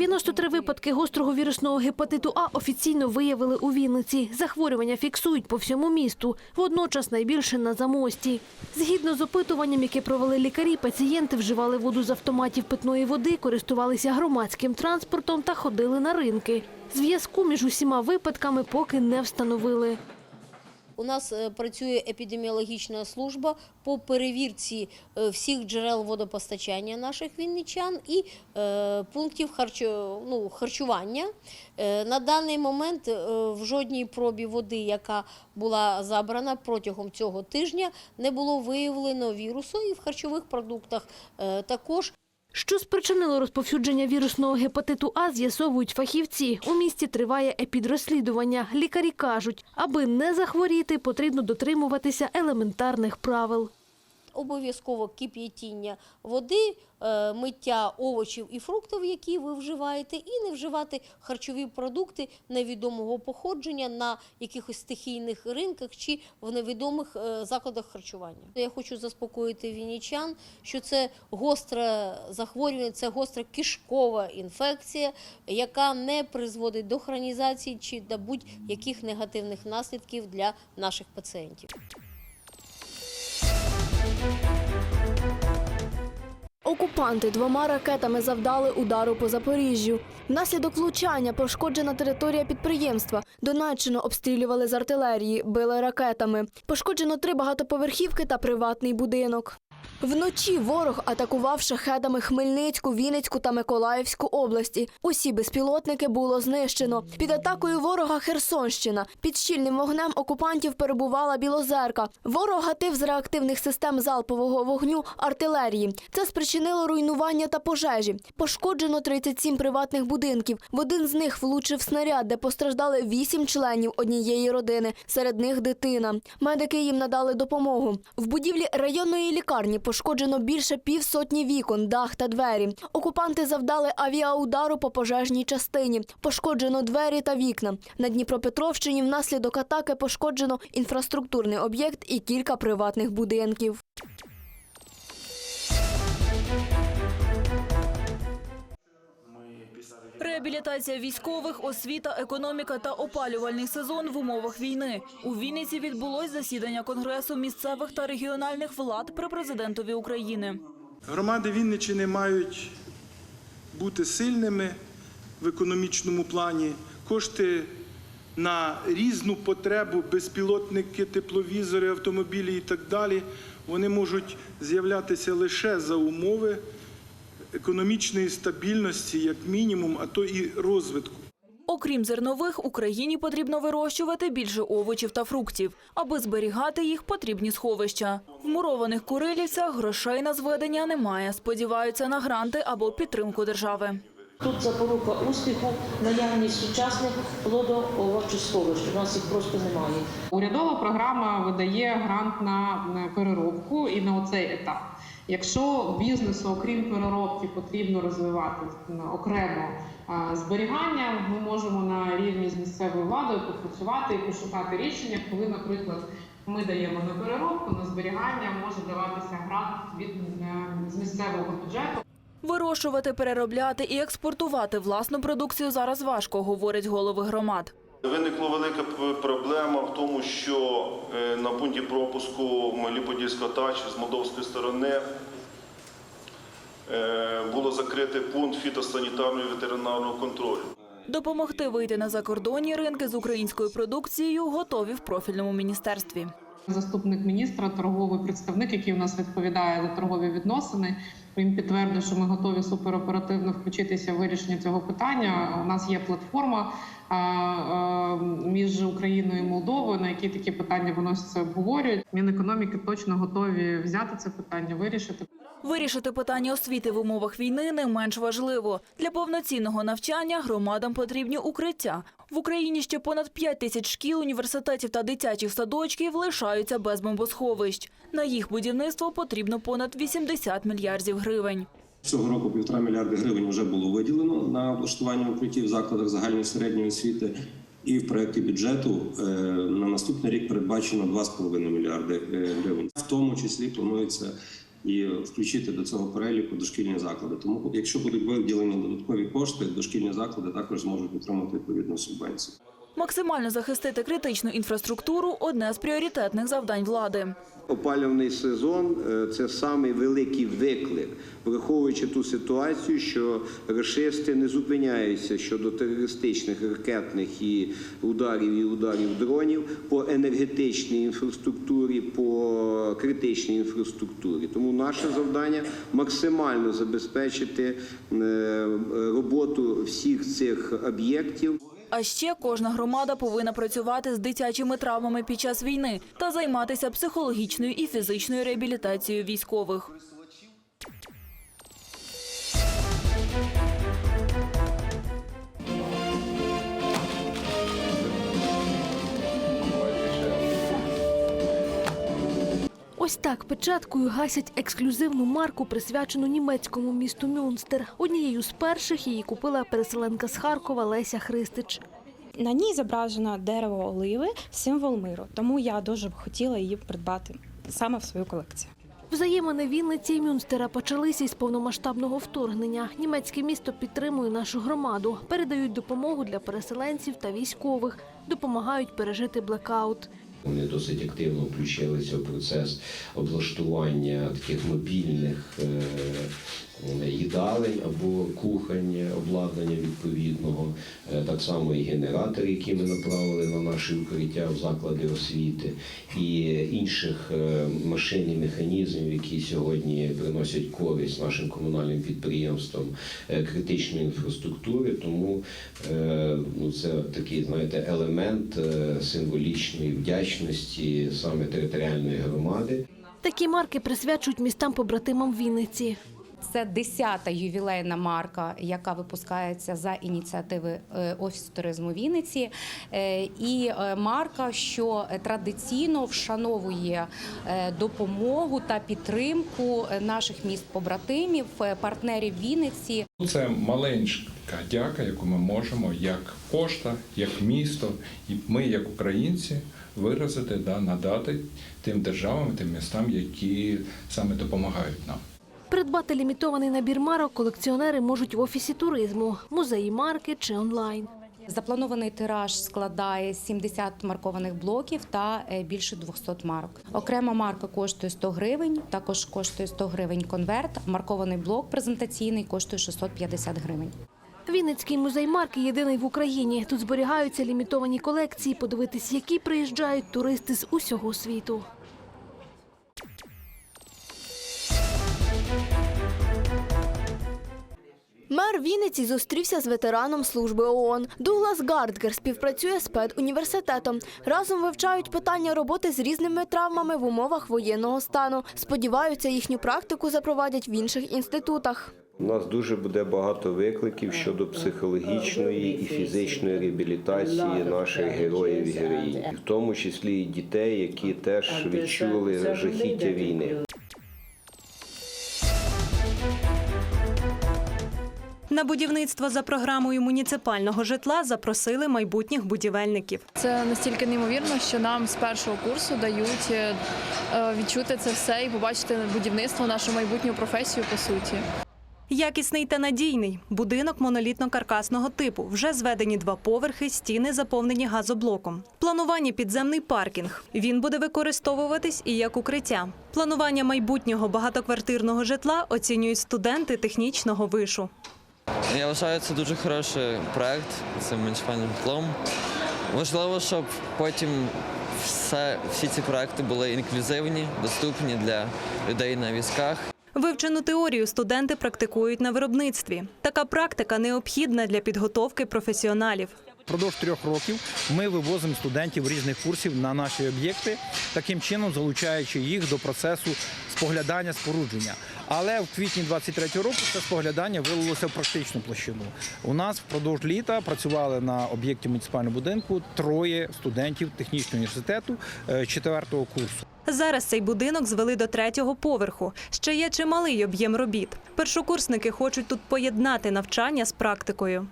93 випадки гострого вірусного гепатиту А офіційно виявили у Вінниці. Захворювання фіксують по всьому місту, водночас найбільше на замості. Згідно з опитуванням, яке провели лікарі, пацієнти вживали воду з автоматів питної води, користувалися громадським транспортом та ходили на ринки. Зв'язку між усіма випадками поки не встановили. У нас е, працює епідеміологічна служба по перевірці е, всіх джерел водопостачання наших вінничан і е, пунктів ну, харчування. На даний момент в жодній пробі води, яка була забрана протягом цього тижня, не було виявлено вірусу і в харчових продуктах також. Що спричинило розповсюдження вірусного гепатиту А, з'ясовують фахівці. У місті триває епідрозслідування. Лікарі кажуть, аби не захворіти, потрібно дотримуватися елементарних правил. Обов'язково кип'ятіння води, е, миття овочів і фруктів, які ви вживаєте, і не вживати харчові продукти невідомого походження на якихось стихійних ринках чи в невідомих е, закладах харчування. Я хочу заспокоїти вінничан, що це гостре захворювання, це гостра кишкова інфекція, яка не призводить до хронізації чи до будь-яких негативних наслідків для наших пацієнтів. Окупанти двома ракетами завдали удару по Запоріжжю. Внаслідок влучання пошкоджена територія підприємства. Донеччину обстрілювали з артилерії, били ракетами. Пошкоджено три багатоповерхівки та приватний будинок. Вночі ворог атакував шахедами Хмельницьку, Вінницьку та Миколаївську області. Усі безпілотники було знищено. Під атакою ворога Херсонщина. Під щільним вогнем окупантів перебувала Білозерка. Ворог гатив з реактивних систем залпового вогню артилерії. Це спричинило руйнування та пожежі. Пошкоджено 37 приватних будинків. В один з них влучив снаряд, де постраждали 8 членів однієї родини. Серед них дитина. Медики їм надали допомогу. В будівлі районної лікарні пошкоджено більше півсотні вікон, дах та двері. Окупанти завдали авіаудару по пожежній частині. Пошкоджено двері та вікна. На Дніпропетровщині внаслідок атаки пошкоджено інфраструктурний об'єкт і кілька приватних будинків. Реабілітація військових, освіта, економіка та опалювальний сезон в умовах війни. У Вінниці відбулось засідання Конгресу місцевих та регіональних влад при президентові України. Громади Вінниччини мають бути сильними в економічному плані. Кошти на різну потребу, безпілотники, тепловізори, автомобілі і так далі, вони можуть з'являтися лише за умови економічної стабільності, як мінімум, а то і розвитку. Окрім зернових, Україні потрібно вирощувати більше овочів та фруктів. Аби зберігати їх, потрібні сховища. В мурованих курилівцях грошей на зведення немає. Сподіваються на гранти або підтримку держави. Тут запорука успіху, наявність сучасних плодоовочих сховищ. У нас їх просто немає. Урядова програма видає грант на на переробку і на оцей етап. Якщо бізнесу, окрім переробки, потрібно розвивати окремо зберігання, ми можемо на рівні з місцевою владою попрацювати і пошукати рішення, коли, наприклад, ми даємо на переробку, на зберігання може даватися грант від е, з місцевого бюджету. Вирощувати, переробляти і експортувати власну продукцію зараз важко, говорять голови громад. Виникла велика проблема в тому, що е, на пункті пропуску Меліподільського тачі з молдовської сторони е, було закритий пункт фітосанітарного і ветеринарного контролю. Допомогти вийти на закордонні ринки з українською продукцією готові в профільному міністерстві. Заступник міністра, торговий представник, який у нас відповідає за торгові відносини. Він підтвердив, що ми готові супероперативно включитися в вирішення цього питання. У нас є платформа між Україною і Молдовою, на якій такі питання виносяться, обговорюють. Мінекономіки точно готові взяти це питання, вирішити. Вирішити питання освіти в умовах війни не менш важливо. Для повноцінного навчання громадам потрібні укриття. В Україні ще понад 5 тисяч шкіл, університетів та дитячих садочків лишаються без бомбосховищ. На їх будівництво потрібно понад 80 мільярдів гривень. Цього року півтора мільярди гривень вже було виділено на облаштування укриттів в закладах загальної середньої освіти. І в проєкті бюджету е, на наступний рік передбачено 2,5 мільярди е, гривень. В тому числі планується і включити до цього переліку дошкільні заклади. Тому, якщо будуть виділені додаткові кошти, дошкільні заклади також зможуть отримати відповідну субвенцію. Максимально захистити критичну інфраструктуру одне з пріоритетних завдань влади. Опалювальний сезон е, це самий виклик, враховуючи ту ситуацію, що рашисти не зупиняються щодо терористичних ракетних і ударів і ударів дронів по енергетичній інфраструктурі, по критичній інфраструктурі. Тому наше завдання максимально забезпечити е, роботу всіх цих об'єктів. А ще кожна громада повинна працювати з дитячими травмами під час війни та займатися психологічною і фізичною реабілітацією військових. Ось так печаткою гасять ексклюзивну марку, присвячену німецькому місту Мюнстер. Однією з перших її купила переселенка з Харкова Леся Христич. На ній зображено дерево оливи, символ миру. Тому я дуже б хотіла її придбати саме в свою колекцію. Взаємини Вінниці і Мюнстера почалися із повномасштабного вторгнення. Німецьке місто підтримує нашу громаду, передають допомогу для переселенців та військових, допомагають пережити блекаут. Вони досить активно включилися в процес облаштування таких мобільних е, їдалень або кухонь, обладнання відповідного, Е, так само і генератори, які ми направили на наші укриття в заклади освіти, і інших е, машин і механізмів, які сьогодні приносять користь нашим комунальним підприємствам е, критичної інфраструктури. Тому е, ну, це такий, знаєте, елемент символічної вдячності саме територіальної громади. Такі марки присвячують містам побратимам Вінниці. Це 10-та ювілейна марка, яка випускається за ініціативи е, Офісу туризму Вінниці. Е, І е, марка, що традиційно вшановує допомогу та підтримку наших міст-побратимів, партнерів Вінниці. Це маленька дяка, яку ми можемо як пошта, як місто, і ми, як українці, виразити да надати тим державам, тим містам, які саме допомагають нам. Придбати лімітований набір марок колекціонери можуть в офісі туризму, музеї марки чи онлайн. Запланований тираж складає 70 маркованих блоків та е, більше 200 марок. Окрема марка коштує 100 гривень, також коштує 100 гривень конверт. Маркований блок презентаційний коштує 650 гривень. Вінницький музей марки єдиний в Україні. Тут зберігаються лімітовані колекції, подивитись, які приїжджають туристи з усього світу. Мер Вінниці зустрівся з ветераном служби ООН. Дуглас Гардгер співпрацює з педуніверситетом. Разом вивчають питання роботи з різними травмами в умовах воєнного стану. Сподіваються, їхню практику запровадять в інших інститутах. У нас дуже буде багато викликів щодо психологічної і фізичної реабілітації наших героїв і героїнь, в тому числі і дітей, які теж відчули жахіття війни. На будівництво за програмою муніципального житла запросили майбутніх будівельників. Це настільки неймовірно, що нам з першого курсу дають е, е, відчути це все і побачити будівництво, нашу майбутню професію по суті. Якісний та надійний будинок монолітно-каркасного типу. Вже зведені два поверхи, стіни заповнені газоблоком. Планування підземний паркінг. Він буде використовуватись і як укриття. Планування майбутнього багатоквартирного житла оцінюють студенти технічного вишу. Я вважаю, це дуже хороший проект з муніципальним диплом. Важливо, щоб потім все, всі ці проекти були інклюзивні, доступні для людей на візках. Вивчену теорію студенти практикують на виробництві. Така практика необхідна для підготовки професіоналів. Впродовж трьох років ми вивозимо студентів різних курсів на наші об'єкти, таким чином залучаючи їх до процесу споглядання спорудження. Але в квітні 23 року це споглядання вилилося в практичну площину. У нас впродовж літа працювали на об'єкті муніципального будинку троє студентів технічного університету е, четвертого курсу. Зараз цей будинок звели до третього поверху. Ще є чималий об'єм робіт. Першокурсники хочуть тут поєднати навчання з практикою.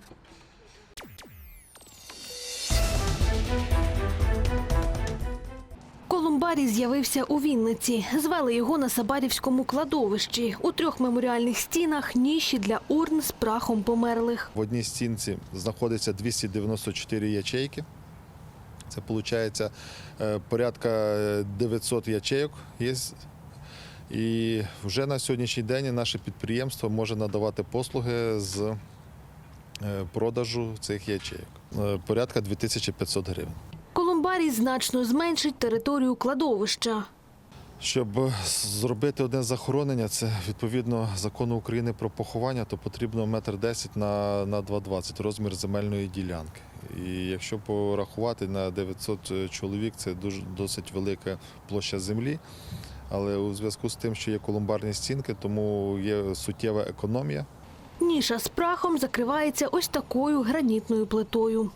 Колумбарій з'явився у Вінниці. Звели його на Сабарівському кладовищі. У трьох меморіальних стінах ніші для урн з прахом померлих. В одній стінці знаходиться 294 ячейки. Це виходить порядка 900 ячейок є. І вже на сьогоднішній день наше підприємство може надавати послуги з е, продажу цих ячейок. Е, Порядка 2500 гривень. Колумбарій значно зменшить територію кладовища. Щоб зробити одне захоронення, це відповідно закону України про поховання, то потрібно метр 10 на, на 2,20 розмір земельної ділянки. І якщо порахувати на 900 чоловік, це дуже досить велика площа землі. Але у зв'язку з тим, що є колумбарні стінки, тому є суттєва економія. Ніша з прахом закривається ось такою гранітною плитою.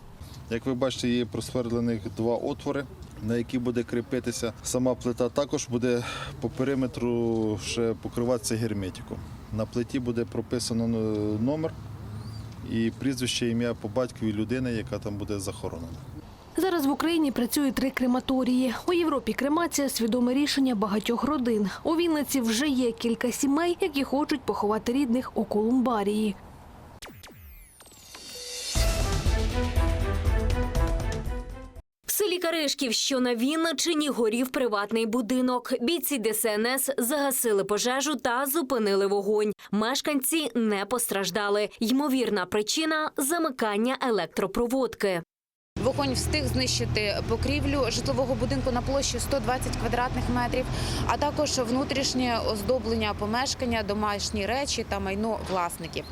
Як ви бачите, є просвердлених два отвори, на які буде кріпитися. Сама плита також буде по периметру ще покриватися герметиком. На плиті буде прописано номер і прізвище, ім'я по батькові людини, яка там буде захоронена. Зараз в Україні працює три крематорії. У Європі кремація свідоме рішення багатьох родин. У Вінниці вже є кілька сімей, які хочуть поховати рідних у Колумбарії. Селі Каришків, що на Вінничині, горів приватний будинок. Бійці ДСНС загасили пожежу та зупинили вогонь. Мешканці не постраждали. Ймовірна причина замикання електропроводки. Вогонь встиг знищити покрівлю житлового будинку на площі 120 квадратних метрів, а також внутрішнє оздоблення помешкання, домашні речі та майно власників.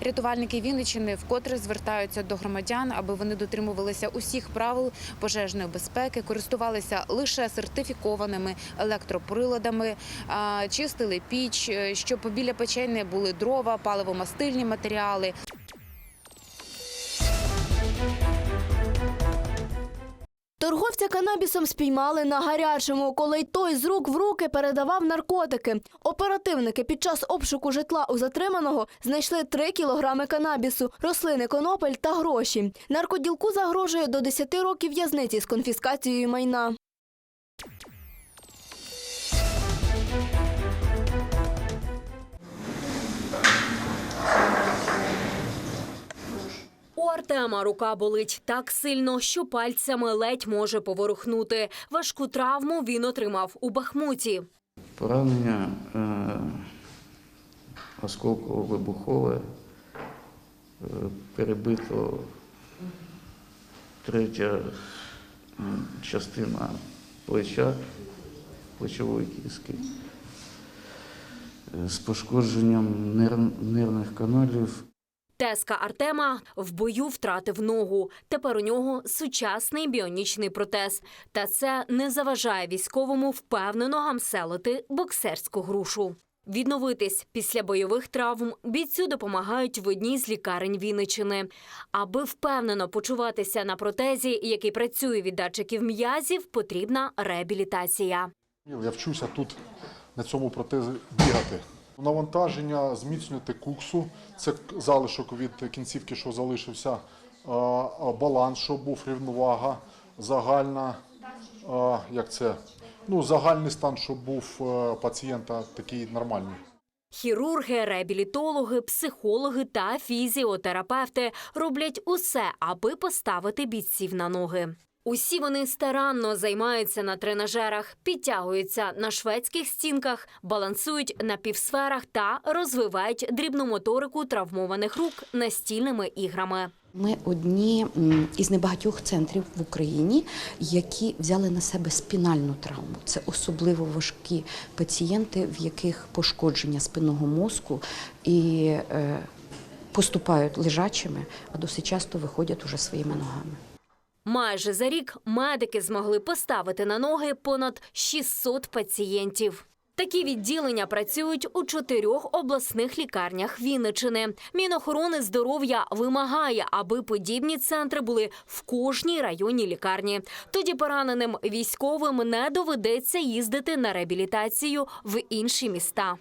Рятувальники Вінниччини вкотре звертаються до громадян, аби вони дотримувалися усіх правил пожежної безпеки, користувалися лише сертифікованими електроприладами, чистили піч, е, щоб біля печей не були дрова, паливомастильні матеріали. Торговця канабісом спіймали на гарячому, коли й той з рук в руки передавав наркотики. Оперативники під час обшуку житла у затриманого знайшли 3 кілограми канабісу, рослини конопель та гроші. Наркоділку загрожує до 10 років в'язниці з конфіскацією майна. Артема рука болить так сильно, що пальцями ледь може поворухнути. Важку травму він отримав у Бахмуті. Поранення е, осколково-вибухове, е, перебито третя е, частина плеча, плечової кістки е, з пошкодженням нерв- нервних каналів. Теска Артема в бою втратив ногу. Тепер у нього сучасний біонічний протез. Та це не заважає військовому впевнено гамселити боксерську грушу. Відновитись після бойових травм бійцю допомагають в одній з лікарень Вінничини. Аби впевнено почуватися на протезі, який працює від датчиків м'язів, потрібна реабілітація. Я вчуся тут на цьому протезі бігати. Навантаження зміцнювати куксу, це залишок від кінцівки, що залишився, а, а, баланс, щоб був рівновага, загальна, як це, ну, загальний стан, щоб був е, пацієнта такий нормальний. Хірурги, реабілітологи, психологи та фізіотерапевти роблять усе, аби поставити бійців на ноги. Усі вони старанно займаються на тренажерах, підтягуються на шведських стінках, балансують на півсферах та розвивають дрібну моторику травмованих рук настільними іграми. Ми одні із небагатьох центрів в Україні, які взяли на себе спінальну травму. Це особливо важкі пацієнти, в яких пошкодження спинного мозку і е, поступають лежачими, а досить часто виходять уже своїми ногами. Майже за рік медики змогли поставити на ноги понад 600 пацієнтів. Такі відділення працюють у чотирьох обласних лікарнях Вінничини. Мінохорони здоров'я вимагає, аби подібні центри були в кожній районній лікарні. Тоді пораненим військовим не доведеться їздити на реабілітацію в інші міста.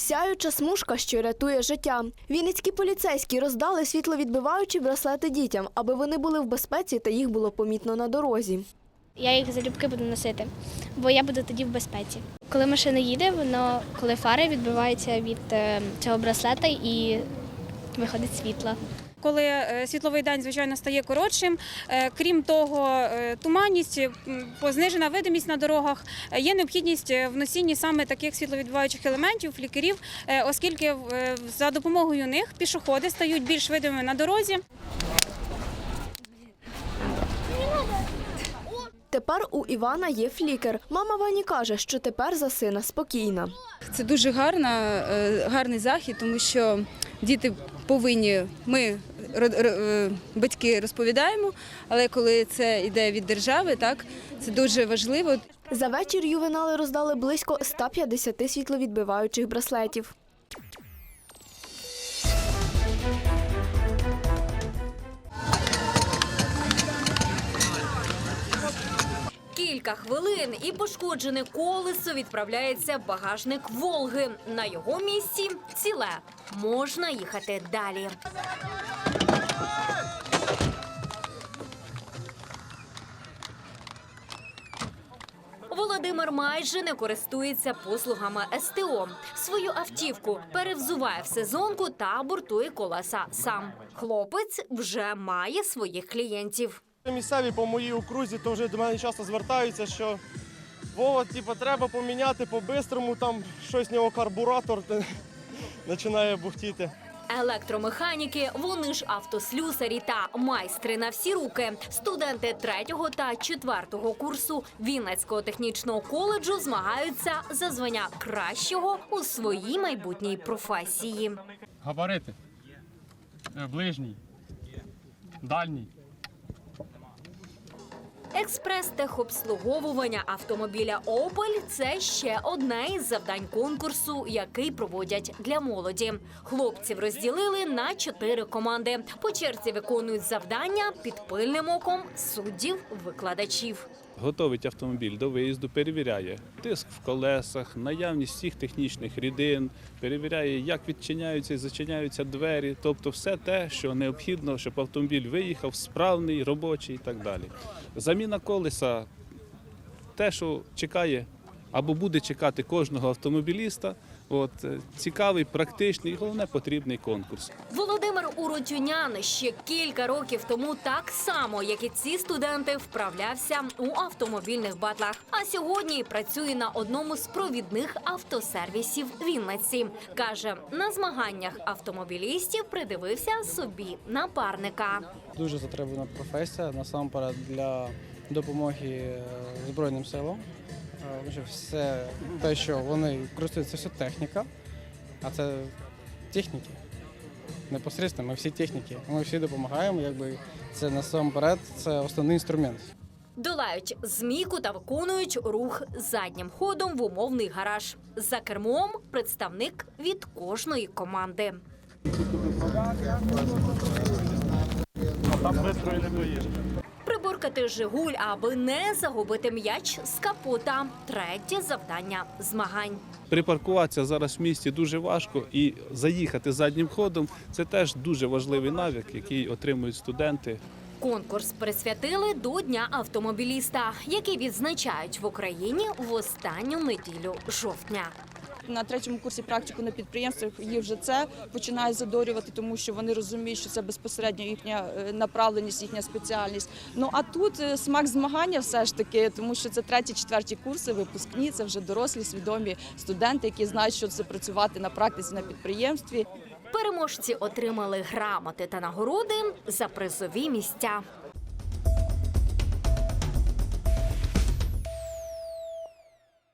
Сяюча смужка, що рятує життя. Вінницькі поліцейські роздали світловідбиваючі браслети дітям, аби вони були в безпеці та їх було помітно на дорозі. Я їх залюбки буду носити, бо я буду тоді в безпеці. Коли машина їде, воно коли фари відбиваються від е, цього браслета і виходить світло. Коли е, світловий день, звичайно, стає коротшим. е, Крім того, е, туманність, знижена видимість на дорогах, є необхідність в носінні саме таких світловідбиваючих елементів, флікерів, оскільки за допомогою них пішоходи стають більш видимими на дорозі. Тепер у Івана є флікер. Мама Вані каже, що тепер за сина спокійна. Це дуже гарна, гарний захід, тому що діти повинні, ми е, батьки розповідаємо, але коли це йде від держави, так це дуже важливо. За вечір ювенали роздали близько 150 світловідбиваючих браслетів. Кілька хвилин і пошкоджене колесо відправляється багажник Волги. На його місці ціле. Можна їхати далі. Володимир майже не користується послугами СТО. Свою автівку перевзуває в сезонку та абортує колеса сам. Хлопець вже має своїх клієнтів. Місцеві по моїй окрузі то вже до мене часто звертаються, що Вова, типу, треба поміняти по-бистрому, там щось в нього карбуратор починає бухтіти. Електромеханіки, вони ж автослюсарі та майстри на всі руки. Студенти третього та четвертого курсу Вінницького технічного коледжу змагаються за звання кращого у своїй майбутній професії. Габарити. Е, Ближній. Дальній. Експрес-техобслуговування автомобіля Опель це ще одне із завдань конкурсу, який проводять для молоді. Хлопців розділили на чотири команди. По черзі виконують завдання під пильним оком суддів, викладачів. Готовить автомобіль до виїзду, перевіряє тиск в колесах, наявність всіх технічних рідин, перевіряє, як відчиняються і зачиняються двері, тобто все те, що необхідно, щоб автомобіль виїхав справний, робочий і так далі. Заміна колеса те, що чекає або буде чекати кожного автомобіліста. От цікавий, практичний, і головне потрібний конкурс. Уротюнян ще кілька років тому так само, як і ці студенти, вправлявся у автомобільних батлах. А сьогодні працює на одному з провідних автосервісів Вінниці. каже, на змаганнях автомобілістів придивився собі напарника. Дуже затребувана професія насамперед для допомоги е, Збройним силам. Е, Все те, що вони користуються, все техніка, а це техніки. Непосередньо ми всі техніки. Ми всі допомагаємо, якби це насамперед це основний інструмент. Долають змійку та виконують рух заднім ходом в умовний гараж. За кермом представник від кожної команди. Там пристрої не поїш. Приборкати Жигуль, аби не загубити м'яч з капота. Третє завдання змагань. Припаркуватися зараз в місті дуже важко, і заїхати заднім ходом це теж дуже важливий навик, який отримують студенти. Конкурс присвятили до Дня автомобіліста, який відзначають в Україні в останню неділю жовтня. На третьому курсі практику на підприємствах їх вже це починають задорювати, тому що вони розуміють, що це безпосередньо їхня е, направленість, їхня спеціальність. Ну а тут е, смак змагання все ж таки, тому що це треті, четверті курси, випускні, це вже дорослі, свідомі студенти, які знають, що це працювати на практиці на підприємстві. Переможці отримали грамоти та нагороди за призові місця.